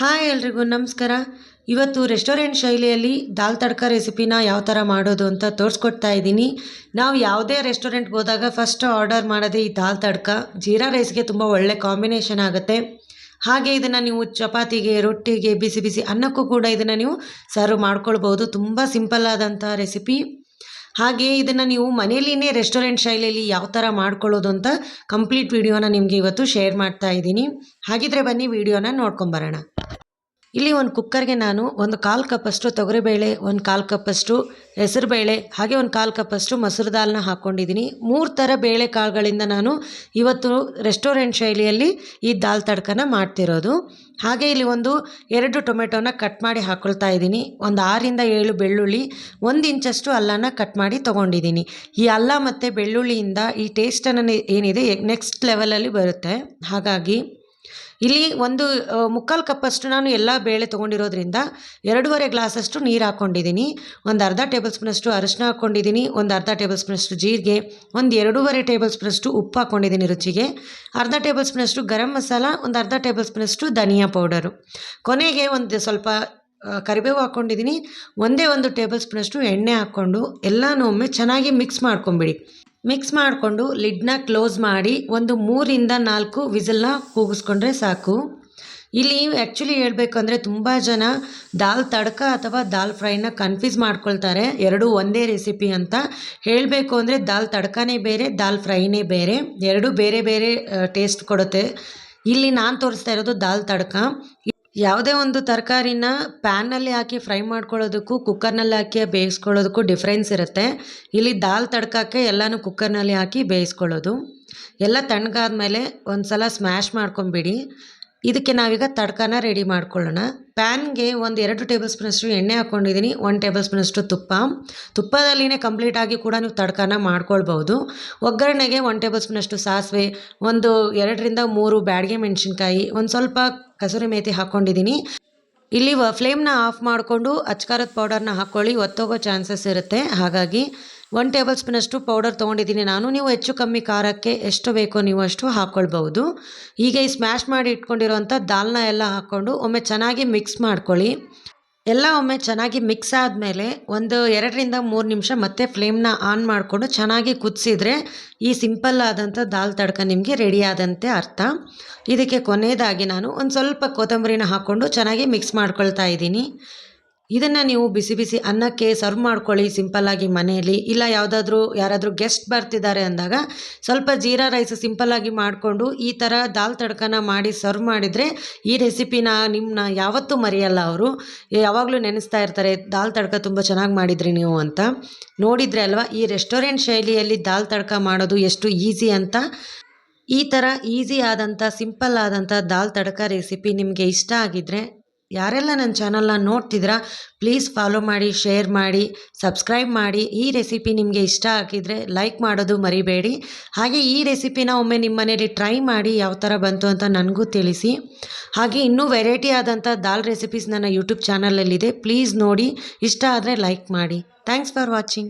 Hi ಎಲ್ರಿಗೂ ನಮಸ್ಕಾರ. ಇವತ್ತು ರೆಸ್ಟೋರೆಂಟ್ ಶೈಲಿಯಲ್ಲಿ ದಾಲ್ ತಡ್ಕ ರೆಸಿಪಿನ ಯಾವ ಥರ ಮಾಡೋದು ಅಂತ ತೋರಿಸ್ಕೊಡ್ತಾ ಇದ್ದೀನಿ. ನಾವು ಯಾವುದೇ ರೆಸ್ಟೋರೆಂಟ್ಗೆ ಹೋದಾಗ ಫಸ್ಟ್ ಆರ್ಡರ್ ಮಾಡೋದೇ ಈ ದಾಲ್ ತಡ್ಕ. ಜೀರಾ ರೈಸ್ಗೆ ತುಂಬ ಒಳ್ಳೆ ಕಾಂಬಿನೇಷನ್ ಆಗುತ್ತೆ. ಹಾಗೆ ಇದನ್ನು ನೀವು ಚಪಾತಿಗೆ, ರೊಟ್ಟಿಗೆ, ಬಿಸಿ ಬಿಸಿ ಅನ್ನಕ್ಕೂ ಕೂಡ ಇದನ್ನು ನೀವು ಸರ್ವ್ ಮಾಡ್ಕೊಳ್ಬೋದು ತುಂಬ ಸಿಂಪಲ್ ಆದಂಥ ರೆಸಿಪಿ. ಹಾಗೆ ಇದನ್ನು ನೀವು ಮನೆಯಲ್ಲಿನೇ ರೆಸ್ಟೋರೆಂಟ್ ಶೈಲಿಯಲ್ಲಿ ಯಾವ ಥರ ಮಾಡ್ಕೊಳ್ಳೋದು ಅಂತ ಕಂಪ್ಲೀಟ್ ವಿಡಿಯೋನ ನಿಮಗೆ ಇವತ್ತು ಶೇರ್ ಮಾಡ್ತಾ ಇದ್ದೀನಿ. ಹಾಗಿದ್ರೆ ಬನ್ನಿ ವಿಡಿಯೋನ ನೋಡ್ಕೊಂಬರೋಣ ಇಲ್ಲಿ ಒಂದು ಕುಕ್ಕರ್ಗೆ ನಾನು ಒಂದು ಕಾಲು ಕಪ್ಪಷ್ಟು ತೊಗರಿಬೇಳೆ, ಒಂದು ಕಾಲು ಕಪ್ಪಷ್ಟು ಹೆಸರುಬೇಳೆ, ಹಾಗೆ ಒಂದು ಕಾಲು ಕಪ್ಪಷ್ಟು ಮೊಸರು ದಾಲನ್ನ ಹಾಕ್ಕೊಂಡಿದ್ದೀನಿ ಮೂರು ಥರ ಬೇಳೆ ಕಾಳುಗಳಿಂದ ನಾನು ಇವತ್ತು ರೆಸ್ಟೋರೆಂಟ್ ಶೈಲಿಯಲ್ಲಿ ಈ ದಾಲ್ ತಡ್ಕನ ಮಾಡ್ತಿರೋದು. ಹಾಗೆ ಇಲ್ಲಿ ಒಂದು ಎರಡು ಟೊಮೆಟೊನ ಕಟ್ ಮಾಡಿ ಹಾಕ್ಕೊಳ್ತಾ ಇದ್ದೀನಿ. ಒಂದು ಆರಿಂದ ಏಳು ಬೆಳ್ಳುಳ್ಳಿ, ಒಂದು ಇಂಚಷ್ಟು ಅಲ್ಲನ ಕಟ್ ಮಾಡಿ ತೊಗೊಂಡಿದ್ದೀನಿ. ಈ ಅಲ್ಲ ಮತ್ತು ಬೆಳ್ಳುಳ್ಳಿಯಿಂದ ಈ ಟೇಸ್ಟನ್ನು ಏನಿದೆ ನೆಕ್ಸ್ಟ್ ಲೆವೆಲಲ್ಲಿ ಬರುತ್ತೆ. ಹಾಗಾಗಿ ಇಲ್ಲಿ ಒಂದು ಮುಕ್ಕಾಲು ಕಪ್ಪಷ್ಟು ನಾನು ಎಲ್ಲ ಬೇಳೆ ತೊಗೊಂಡಿರೋದ್ರಿಂದ ಎರಡೂವರೆ ಗ್ಲಾಸಷ್ಟು ನೀರು ಹಾಕ್ಕೊಂಡಿದ್ದೀನಿ ಒಂದು ಅರ್ಧ ಟೇಬಲ್ ಸ್ಪೂನಷ್ಟು ಅರಿಶಿನ ಹಾಕ್ಕೊಂಡಿದ್ದೀನಿ ಒಂದು ಅರ್ಧ ಟೇಬಲ್ ಸ್ಪೂನಷ್ಟು ಜೀರಿಗೆ. ಒಂದು ಎರಡೂವರೆ ಟೇಬಲ್ ಸ್ಪೂನಷ್ಟು ಉಪ್ಪು ಹಾಕ್ಕೊಂಡಿದ್ದೀನಿ ರುಚಿಗೆ. ಅರ್ಧ ಟೇಬಲ್ ಸ್ಪೂನಷ್ಟು ಗರಂ ಮಸಾಲ, ಒಂದು ಅರ್ಧ ಟೇಬಲ್ ಸ್ಪೂನಷ್ಟು ಧನಿಯಾ ಪೌಡರು. ಕೊನೆಗೆ ಒಂದು ಸ್ವಲ್ಪ ಕರಿಬೇವು ಹಾಕ್ಕೊಂಡಿದ್ದೀನಿ ಒಂದೇ ಒಂದು ಟೇಬಲ್ ಸ್ಪೂನಷ್ಟು ಎಣ್ಣೆ ಹಾಕ್ಕೊಂಡು ಎಲ್ಲನೂ ಒಮ್ಮೆ ಚೆನ್ನಾಗಿ ಮಿಕ್ಸ್ ಮಾಡ್ಕೊಂಬಿಡಿ. ಮಿಕ್ಸ್ ಮಾಡಿಕೊಂಡು ಲಿಡ್ನ ಕ್ಲೋಸ್ ಮಾಡಿ ಒಂದು ಮೂರಿಂದ ನಾಲ್ಕು ವಿಸಲ್ನ ಕೂಗಿಸ್ಕೊಂಡ್ರೆ ಸಾಕು. ಇಲ್ಲಿ ಆ್ಯಕ್ಚುಲಿ ಹೇಳಬೇಕಂದ್ರೆ ತುಂಬ ಜನ ದಾಲ್ ತಡ್ಕ ಅಥವಾ ದಾಲ್ ಫ್ರೈನ ಕನ್ಫ್ಯೂಸ್ ಮಾಡ್ಕೊಳ್ತಾರೆ. ಎರಡು ಒಂದೇ ರೆಸಿಪಿ ಅಂತ. ಹೇಳಬೇಕು ಅಂದರೆ ದಾಲ್ ತಡಕನೇ ಬೇರೆ, ದಾಲ್ ಫ್ರೈನೇ ಬೇರೆ. ಎರಡೂ ಬೇರೆ ಬೇರೆ ಟೇಸ್ಟ್ ಕೊಡುತ್ತೆ. ಇಲ್ಲಿ ನಾನು ತೋರಿಸ್ತಾ ಇರೋದು ದಾಲ್ ತಡ್ಕ. ಯಾವುದೇ ಒಂದು ತರಕಾರಿನ ಪ್ಯಾನಲ್ಲಿ ಹಾಕಿ ಫ್ರೈ ಮಾಡ್ಕೊಳ್ಳೋದಕ್ಕೂ, ಕುಕ್ಕರ್ನಲ್ಲಿ ಹಾಕಿ ಬೇಯಿಸ್ಕೊಳ್ಳೋದಕ್ಕೂ ಡಿಫ್ರೆನ್ಸ್ ಇರುತ್ತೆ. ಇಲ್ಲಿ ದಾಲ್ ತಡ್ಕಕ್ಕೆ ಎಲ್ಲನೂ ಕುಕ್ಕರ್ನಲ್ಲಿ ಹಾಕಿ ಬೇಯಿಸ್ಕೊಳ್ಳೋದು. ಎಲ್ಲ ತಣ್ಣಗಾದ್ಮೇಲೆ ಒಂದು ಸಲ ಸ್ಮ್ಯಾಶ್ ಮಾಡ್ಕೊಂಬಿಡಿ. ಇದಕ್ಕೆ ನಾವೀಗ ತಡ್ಕನ ರೆಡಿ ಮಾಡ್ಕೊಳ್ಳೋಣ. ಪ್ಯಾನ್ಗೆ ಒಂದು ಎರಡು ಟೇಬಲ್ ಸ್ಪೂನಷ್ಟು ಎಣ್ಣೆ ಹಾಕ್ಕೊಂಡಿದ್ದೀನಿ ಒನ್ ಟೇಬಲ್ ಸ್ಪೂನಷ್ಟು ತುಪ್ಪ. ತುಪ್ಪದಲ್ಲಿನೇ ಕಂಪ್ಲೀಟಾಗಿ ಕೂಡ ನೀವು ತಡ್ಕನ ಮಾಡ್ಕೊಳ್ಬೋದು ಒಗ್ಗರಣೆಗೆ ಒನ್ ಟೇಬಲ್ ಸ್ಪೂನಷ್ಟು ಸಾಸಿವೆ, ಒಂದು ಎರಡರಿಂದ ಮೂರು ಬ್ಯಾಡಿಗೆ ಮೆಣಸಿನ್ಕಾಯಿ, ಒಂದು ಸ್ವಲ್ಪ ಕಸೂರಿ ಮೇಥಿ ಹಾಕ್ಕೊಂಡಿದ್ದೀನಿ ಇಲ್ಲಿ ಫ್ಲೇಮ್ನ ಆಫ್ ಮಾಡಿಕೊಂಡು ಅಚ್ಕಾರದ ಪೌಡರ್ನ ಹಾಕ್ಕೊಳ್ಳಿ ಒತ್ತೋಗೋ ಚಾನ್ಸಸ್ ಇರುತ್ತೆ. ಹಾಗಾಗಿ ಒನ್ ಟೇಬಲ್ ಸ್ಪೂನಷ್ಟು ಪೌಡರ್ ತೊಗೊಂಡಿದ್ದೀನಿ ನಾನು. ನೀವು ಹೆಚ್ಚು ಕಮ್ಮಿ ಖಾರಕ್ಕೆ ಎಷ್ಟು ಬೇಕೋ ನೀವು ಅಷ್ಟು ಹಾಕ್ಕೊಳ್ಬಹುದು ಈಗ ಈ ಸ್ಮ್ಯಾಶ್ ಮಾಡಿ ಇಟ್ಕೊಂಡಿರುವಂಥ ದಾಲ್ನ ಎಲ್ಲ ಹಾಕ್ಕೊಂಡು ಒಮ್ಮೆ ಚೆನ್ನಾಗಿ ಮಿಕ್ಸ್ ಮಾಡ್ಕೊಳ್ಳಿ. ಎಲ್ಲ ಒಮ್ಮೆ ಚೆನ್ನಾಗಿ ಮಿಕ್ಸ್ ಆದಮೇಲೆ ಒಂದು ಎರಡರಿಂದ ಮೂರು ನಿಮಿಷ ಮತ್ತೆ ಫ್ಲೇಮ್ನ ಆನ್ ಮಾಡಿಕೊಂಡು ಚೆನ್ನಾಗಿ ಕುದಿಸಿದ್ರೆ ಈ ಸಿಂಪಲ್ ಆದಂಥ ದಾಲ್ ತಡ್ಕ ನಿಮಗೆ ರೆಡಿಯಾದಂತೆ ಅರ್ಥ. ಇದಕ್ಕೆ ಕೊನೆಯದಾಗಿ ನಾನು ಒಂದು ಸ್ವಲ್ಪ ಕೊತ್ತಂಬರಿನ ಹಾಕ್ಕೊಂಡು ಚೆನ್ನಾಗಿ ಮಿಕ್ಸ್ ಮಾಡ್ಕೊಳ್ತಾ ಇದ್ದೀನಿ. ಇದನ್ನು ನೀವು ಬಿಸಿ ಬಿಸಿ ಅನ್ನಕ್ಕೆ ಸರ್ವ್ ಮಾಡ್ಕೊಳ್ಳಿ ಸಿಂಪಲ್ಲಾಗಿ ಮನೆಯಲ್ಲಿ. ಇಲ್ಲ ಯಾವುದಾದ್ರೂ, ಯಾರಾದರೂ ಗೆಸ್ಟ್ ಬರ್ತಿದ್ದಾರೆ ಅಂದಾಗ ಸ್ವಲ್ಪ ಜೀರಾ ರೈಸ್ ಸಿಂಪಲ್ಲಾಗಿ ಮಾಡಿಕೊಂಡು ಈ ಥರ ದಾಲ್ ತಡ್ಕನ ಮಾಡಿ ಸರ್ವ್ ಮಾಡಿದರೆ ಈ ರೆಸಿಪಿನ ನಿಮ್ಮನ್ನ ಯಾವತ್ತೂ ಮರೆಯಲ್ಲ ಅವರು. ಯಾವಾಗಲೂ ನೆನೆಸ್ತಾ ಇರ್ತಾರೆ, ದಾಲ್ ತಡ್ಕ ತುಂಬ ಚೆನ್ನಾಗಿ ಮಾಡಿದ್ರಿ ನೀವು ಅಂತ. ನೋಡಿದರೆ ಅಲ್ವಾ, ಈ ರೆಸ್ಟೋರೆಂಟ್ ಶೈಲಿಯಲ್ಲಿ ದಾಲ್ ತಡ್ಕ ಮಾಡೋದು ಎಷ್ಟು ಈಸಿ ಅಂತ. ಈ ಥರ ಈಸಿ ಆದಂಥ ಸಿಂಪಲ್ ಆದಂಥ ದಾಲ್ ತಡ್ಕ ರೆಸಿಪಿ ನಿಮಗೆ ಇಷ್ಟ ಆಗಿದ್ದರೆ ಯಾರೆಲ್ಲ ನನ್ನ ಚಾನಲ್ನ ನೋಡ್ತಿದ್ದೀರಾ ಪ್ಲೀಸ್ ಫಾಲೋ ಮಾಡಿ ಶೇರ್ ಮಾಡಿ ಸಬ್ಸ್ಕ್ರೈಬ್ ಮಾಡಿ. ಈ ರೆಸಿಪಿ ನಿಮಗೆ ಇಷ್ಟ ಆಗಿದ್ದರೆ ಲೈಕ್ ಮಾಡೋದು ಮರಿಬೇಡಿ. ಹಾಗೆ ಈ ರೆಸಿಪಿನ ಒಮ್ಮೆ ನಿಮ್ಮ ಮನೇಲಿ ಟ್ರೈ ಮಾಡಿ ಯಾವ ಥರ ಬಂತು ಅಂತ ನನಗೂ ತಿಳಿಸಿ. ಹಾಗೆ ಇನ್ನೂ ವೆರೈಟಿ ಆದಂಥ ದಾಲ್ ರೆಸಿಪೀಸ್ ನನ್ನ ಯೂಟ್ಯೂಬ್ ಚಾನಲಲ್ಲಿದೆ ಪ್ಲೀಸ್ ನೋಡಿ, ಇಷ್ಟ ಆದರೆ ಲೈಕ್ ಮಾಡಿ. Thanks for watching